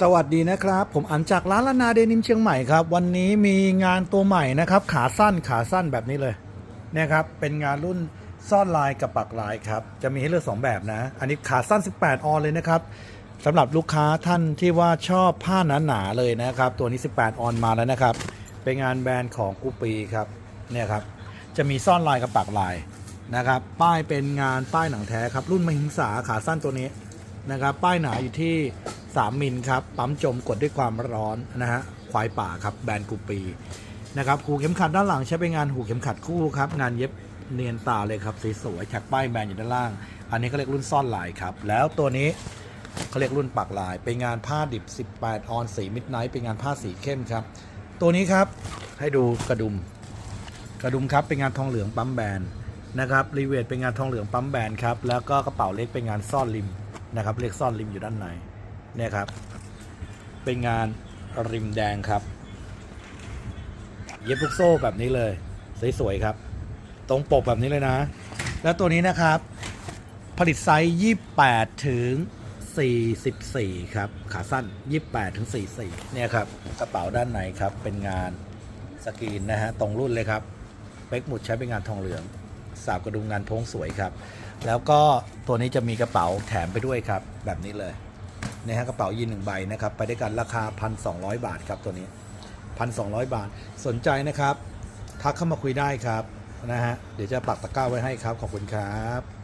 สวัสดีนะครับ ผมอันจากร้านละนาเดนิมเชียงใหม่ครับ วันนี้มีงานตัวใหม่นะครับ ขาสั้นขาสั้นแบบนี้เลยเนี่ยครับเป็นงานรุ่นซ่อนลายกับปักลายครับจะมีให้เลือกสองแบบนะ อันนี้ขาสั้น 18 ออนเลยนะครับสำหรับลูกค้าท่านที่ว่าชอบผ้าหนาๆเลยนะครับ ตัวนี้ 18 ออนมาแล้วนะครับ เป็นงานแบรนด์ของกูปีครับเนี่ยครับจะมีซ่อนลายกับปักลายนะครับ ป้ายเป็นงานป้ายหนังแท้ครับรุ่นมหิงสาขาสั้นตัวนี้นะครับ ป้ายหนาอยู่ที่ 3มิลครับ ปั๊มจมกดด้วยความร้อนนะฮะ ควายป่าครับ แบรนด์กูปีนะครับหูเข็มขัดด้านหลังใช้เป็นงานหูเข็มขัดคู่ครับ งานเย็บเนียนตาเลยครับสวยๆแท็กป้ายแบรนด์อยู่ด้านล่าง อันนี้เขาเรียกรุ่นซ่อนลายครับ แล้วตัวนี้เขาเรียกรุ่นปักลาย เป็นงานผ้าดิบ 18 ออนสีมิดไนท์เป็นงานผ้าสีเข้มครับ ตัวนี้ครับให้ดูกระดุม กระดุมครับเป็นงานทองเหลืองปั๊มแบนนะครับรีเวทเป็นงานทองเหลืองปั๊มแบนครับแล้วก็กระเป๋าเล็กเป็นงานซ่อนริมนะครับเรียกซ่อนริมอยู่ด้านใน เนี่ยครับ เป็นงานริมแดงครับ เย็บลูกโซ่แบบนี้เลย สวยๆครับ ตรงปกแบบนี้เลยนะ แล้วตัวนี้นะครับ ผลิตไซส์ 28 ถึง 44 ครับ ขาสั้น 28 ถึง 44 เนี่ยครับ กระเป๋าด้านในครับ เป็นงานสกรีนนะฮะ ตรงรุ่นเลยครับ เป็กหมุดใช้เป็นงานทองเหลือง สาบกระดุมงานโพ้งสวยครับ แล้วก็ตัวนี้จะมีกระเป๋าแถมไปด้วยครับ แบบนี้เลย นะฮะกระเป๋ายีนหนึ่งใบนะครับไปด้วยกันราคา 1,200 บาทครับตัวนี้ 1,200 บาทสนใจนะครับ ทักเข้ามาคุยได้ครับนะฮะเดี๋ยวจะปักตะกร้าไว้ให้ครับขอบคุณครับ